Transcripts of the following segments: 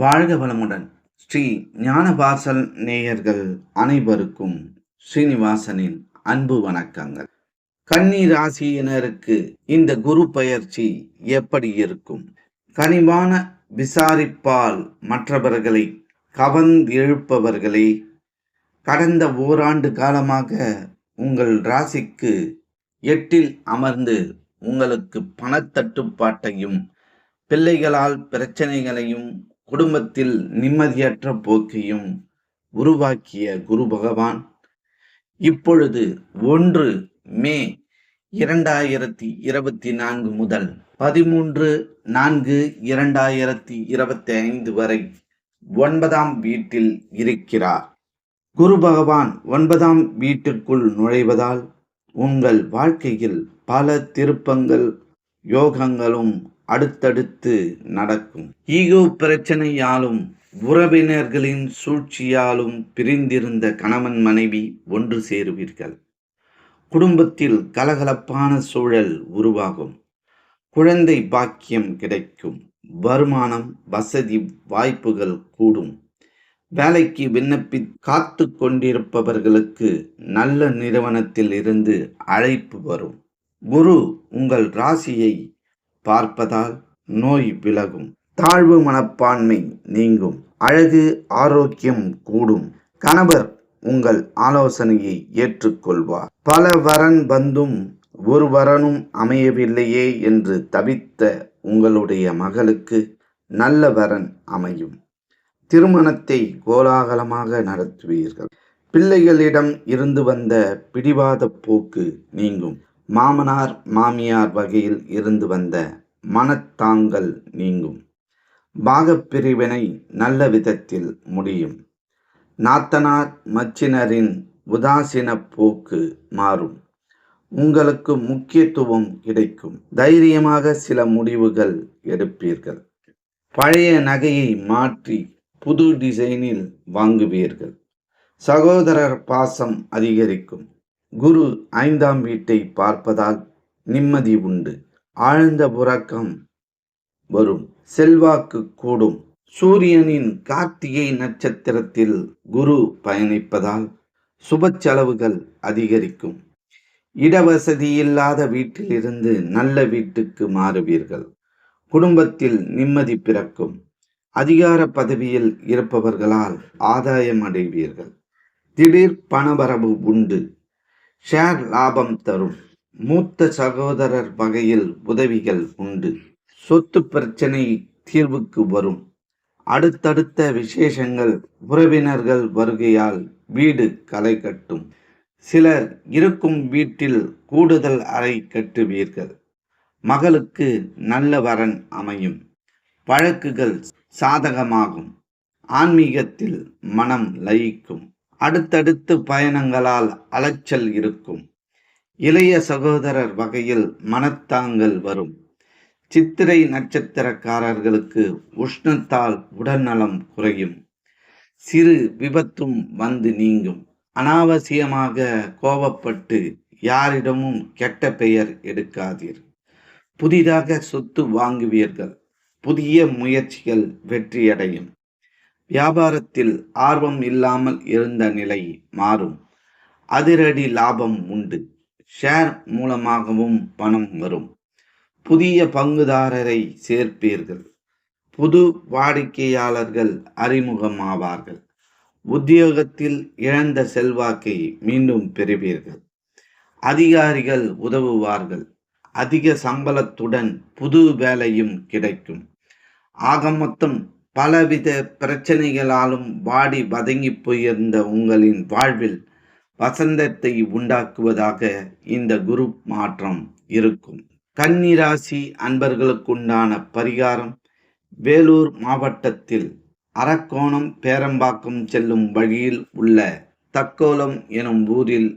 வாழ்க வளமுடன். ஸ்ரீ ஞானபாசல் நேயர்கள் அனைவருக்கும் ஸ்ரீனிவாசனின் அன்பு வணக்கங்கள். கன்னி ராசியினருக்கு இந்த குரு பயிற்சி எப்படி இருக்கும்? கனிவான விசாரிப்பால் மற்றவர்களை கவர்ந்தெழுப்பவர்களே கடந்த ஓராண்டு காலமாக உங்கள் ராசிக்கு எட்டில் அமர்ந்து உங்களுக்கு பணத்தட்டுப்பாட்டையும் பிள்ளைகளால் பிரச்சனைகளையும் குடும்பத்தில் நிம்மதியற்ற போக்கையும் உருவாக்கிய குரு பகவான். இப்பொழுது ஒன்று மே இரண்டாயிரத்தி இருபத்தி நான்கு முதல் பதிமூன்று நான்கு இரண்டாயிரத்தி இருபத்தி ஐந்து வரை ஒன்பதாம் வீட்டில் இருக்கிறார். குரு பகவான் ஒன்பதாம் வீட்டிற்குள் நுழைவதால் உங்கள் வாழ்க்கையில் பல திருப்பங்கள் யோகங்களும் அடுத்தடுத்து நடக்கும். ஈகோ பிரச்சனையாலும் உறவினர்களின் சூழ்ச்சியாலும் பிரிந்திருந்த கணவன் மனைவி ஒன்று சேருவீர்கள். குடும்பத்தில் கலகலப்பான சூழல் உருவாகும். குழந்தை பாக்கியம் கிடைக்கும். வருமானம் வசதி வாய்ப்புகள் கூடும். வேலைக்கு விண்ணப்பி காத்து கொண்டிருப்பவர்களுக்கு நல்ல நிறுவனத்தில் இருந்து அழைப்பு வரும். குரு உங்கள் ராசியை பார்ப்பதால் நோய் விலகும். தாழ்வு மனப்பான்மை நீங்கும். அழகு ஆரோக்கியம் கூடும். கணவர் உங்கள் ஆலோசனையை ஏற்றுக்கொள்வார். பல வரன் வந்தும் ஒரு வரனும் அமையவில்லையே என்று தவித்த உங்களுடைய மகளுக்கு நல்ல வரன் அமையும். திருமணத்தை கோலாகலமாக நடத்துவீர்கள். பிள்ளைகளிடம் இருந்து வந்த பிடிவாத போக்கு நீங்கும். மாமனார் மாமியார் வகையில் இருந்து வந்த மனத்தாங்கல் நீங்கும். பாகப்பிரிவினை நல்ல விதத்தில் முடியும். நாத்தனார் மச்சினரின் உதாசீன போக்கு மாறும். உங்களுக்கு முக்கியத்துவம் கிடைக்கும். தைரியமாக சில முடிவுகள் எடுப்பீர்கள். பழைய நகையை மாற்றி புது டிசைனில் வாங்குவீர்கள். சகோதரர் பாசம் அதிகரிக்கும். குரு ஐந்தாம் வீட்டை பார்ப்பதால் நிம்மதி உண்டு. ஆழ்ந்த உறக்கம் வரும். செல்வாக்கு கூடும். சூரியனின் கார்த்திகை நட்சத்திரத்தில் குரு பயணிப்பதால் சுப செலவுகள் அதிகரிக்கும். இடவசதி இல்லாத வீட்டிலிருந்து நல்ல வீட்டுக்கு மாறுவீர்கள். குடும்பத்தில் நிம்மதி பிறக்கும். அதிகார பதவியில் இருப்பவர்களால் ஆதாயம் அடைவீர்கள். திடீர் பணவரவு உண்டு. ஷேர் லாபம் தரும். மூத்த சகோதரர் வகையில் உதவிகள் உண்டு. சொத்து பிரச்சனை தீர்வுக்கு வரும். அடுத்தடுத்த விசேஷங்கள் உறவினர்கள் வருகையால் வீடு களை கட்டும். சிலர் இருக்கும் வீட்டில் கூடுதல் அறை கட்டுவீர்கள். மகளுக்கு நல்ல வரன் அமையும். வழக்குகள் சாதகமாகும். ஆன்மீகத்தில் மனம் லயிக்கும். அடுத்தடுத்து பயணங்களால் அலைச்சல் இருக்கும். இளைய சகோதரர் வகையில் மனத்தாங்கல் வரும். சித்திரை நட்சத்திரக்காரர்களுக்கு உஷ்ணத்தால் உடல்நலம் குறையும். சிறு விபத்தும் வந்து நீங்கும். அனாவசியமாக கோபப்பட்டு யாரிடமும் கெட்ட பெயர் எடுக்காதீர். புதிதாக சொத்து வாங்குவீர்கள். புதிய முயற்சிகள் வெற்றியடையும். வியாபாரத்தில் ஆர்வம் இல்லாமல் இருந்த நிலை மாறும். அதிரடி லாபம் உண்டு. ஷேர் மூலமாகவும் பணம் வரும். புதிய பங்குதாரரை சேர்ப்பீர்கள். புது வாடிக்கையாளர்கள் அறிமுகமாவார்கள். உத்தியோகத்தில் இழந்த செல்வாக்கை மீண்டும் பெறுவீர்கள். அதிகாரிகள் உதவுவார்கள். அதிக சம்பளத்துடன் புது வேலையும் கிடைக்கும். ஆக மொத்தம் பலவித பிரச்சனைகளாலும் வாடி வதங்கி போயிருந்த உங்களின் வாழ்வில் வசந்தத்தை உண்டாக்குவதாக இந்த குரு மாற்றம் இருக்கும். கன்னிராசி அன்பர்களுக்குண்டான பரிகாரம் வேலூர் மாவட்டத்தில் அரக்கோணம் பேரம்பாக்கம் செல்லும் வழியில் உள்ள தக்கோலம் எனும் ஊரில்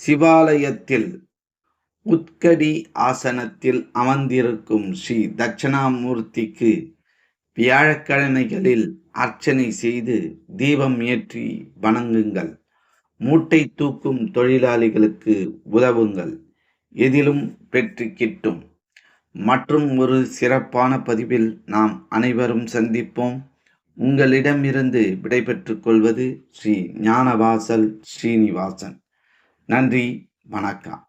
சிவாலயத்தில் உத்கடி ஆசனத்தில் அமர்ந்திருக்கும் ஸ்ரீ தட்சணாமூர்த்திக்கு வியாழக்கிழமைகளில் அர்ச்சனை செய்து தீபம் ஏற்றி வணங்குங்கள். மூட்டை தூக்கும் தொழிலாளிகளுக்கு உதவுங்கள். எதிலும் வெற்றி கிட்டும். மற்றும் ஒரு சிறப்பான பதிவில் நாம் அனைவரும் சந்திப்போம். உங்களிடமிருந்து விடைபெற்றுக் கொள்வது ஸ்ரீ ஞானவாசல் ஸ்ரீனிவாசன். நன்றி வணக்கம்.